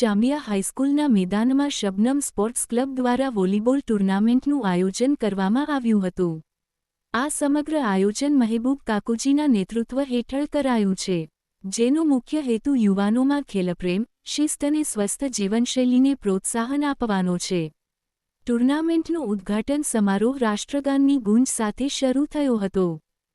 ચાંબિયા હાઈસ્કૂલના મેદાનમાં Shabnam sports club દ્વારા વોલીબોલ ટુર્નામેન્ટનું આયોજન કરવામાં આવ્યું હતું. આ સમગ્ર આયોજન મહેબૂબ કાકુજીના નેતૃત્વ હેઠળ કરાયું છે, જેનો મુખ્ય હેતુ યુવાનોમાં ખેલપ્રેમ, શિસ્ત અને સ્વસ્થ જીવનશૈલીને પ્રોત્સાહન આપવાનો છે. ટુર્નામેન્ટનો ઉદ્ઘાટન સમારોહ રાષ્ટ્રગાનની ગુંજ સાથે શરૂ થયો હતો.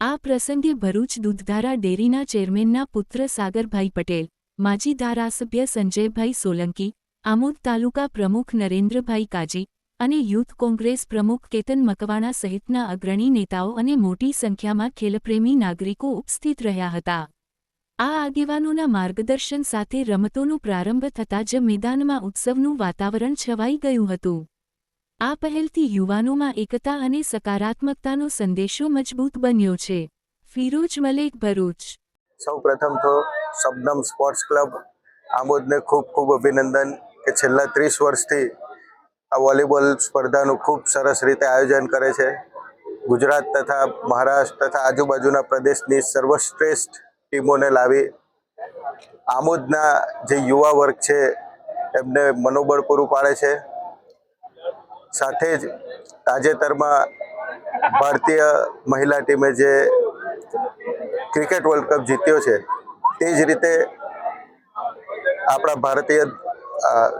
આ પ્રસંગે ભરૂચ દૂધધારા ડેરીના ચેરમેનના પુત્ર સાગરભાઈ પટેલ માજી ધારાસભ્ય સંજયભાઈ સોલંકી, આમોદ તાલુકા પ્રમુખ નરેન્દ્રભાઈ કાજી અને યુથ કોંગ્રેસ પ્રમુખ કેતન મકવાણા સહિતના અગ્રણી નેતાઓ અને મોટી સંખ્યામાં ખેલપ્રેમી નાગરિકો ઉપસ્થિત રહ્યા હતા. આ આગેવાનોના માર્ગદર્શન સાથે રમતોનો પ્રારંભ થતાં જ મેદાનમાં ઉત્સવનું વાતાવરણ છવાઈ ગયું હતું. આ પહેલથી યુવાનોમાં એકતા અને સકારાત્મકતાનો સંદેશો મજબૂત બન્યો છે. ફિરોજ મલેક ભરૂચ સૌ પ્રથમ તો શબનમ સ્પોર્ટ્સ ક્લબ આમોદને ખૂબ ખૂબ અભિનંદન કે છેલ્લા ત્રીસ વર્ષથી આ વોલીબોલ સ્પર્ધાનું ખૂબ સરસ રીતે આયોજન કરે છે. ગુજરાત તથા મહારાષ્ટ્ર તથા આજુબાજુના પ્રદેશની સર્વશ્રેષ્ઠ ટીમોને લાવી આમોદના જે યુવા વર્ગ છે એમને મનોબળ પૂરું પાડે છે. સાથે જ તાજેતરમાં ભારતીય મહિલા ટીમે જે ક્રિકેટ વર્લ્ડ કપ જીત્યો છે, તે જ રીતે આપણા ભારતીય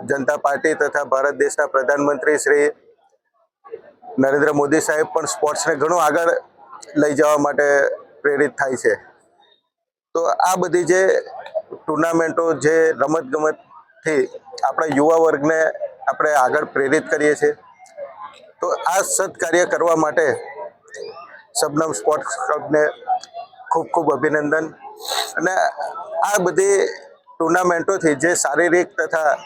જનતા પાર્ટી તથા ભારત દેશના પ્રધાનમંત્રી શ્રી નરેન્દ્ર મોદી સાહેબ પણ સ્પોર્ટ્સને ઘણું આગળ લઈ જવા માટે પ્રેરિત થાય છે. તો આ બધી જે ટુર્નામેન્ટો, જે રમત ગમતથી આપણા યુવા વર્ગને આપણે આગળ પ્રેરિત કરીએ છીએ. તો આ સત્કાર્ય કરવા માટે શબનમ સ્પોર્ટ્સ ક્લબને ખૂબ ખૂબ અભિનંદન. અને આ બધી ટુર્નામેન્ટોથી જે શારીરિક તથા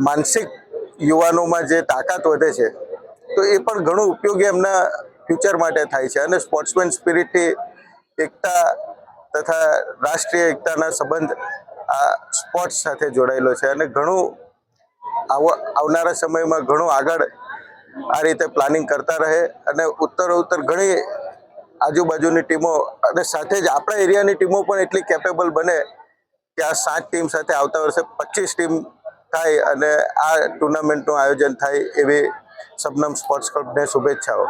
માનસિક યુવાનોમાં જે તાકાત વધે છે, તો એ પણ ઘણું ઉપયોગી એમના ફ્યુચર માટે થાય છે. અને સ્પોર્ટ્સમેન સ્પિરિટથી એકતા તથા રાષ્ટ્રીય એકતાના સંબંધ આ સ્પોર્ટ્સ સાથે જોડાયેલો છે. અને ઘણું આવ- આવનારા સમયમાં ઘણું આગળ આ રીતે પ્લાનિંગ કરતા રહે. અને ઉત્તરોત્તર ઘણી આજુબાજુની ટીમો અને સાથે જ આપણા એરિયાની ટીમો પણ એટલી કેપેબલ બને કે આ સાત ટીમ સાથે આવતા વર્ષે પચીસ ટીમ થાય અને આ ટુર્નામેન્ટનું આયોજન થાય એવી સબનમ સ્પોર્ટ્સ ક્લબને શુભેચ્છાઓ.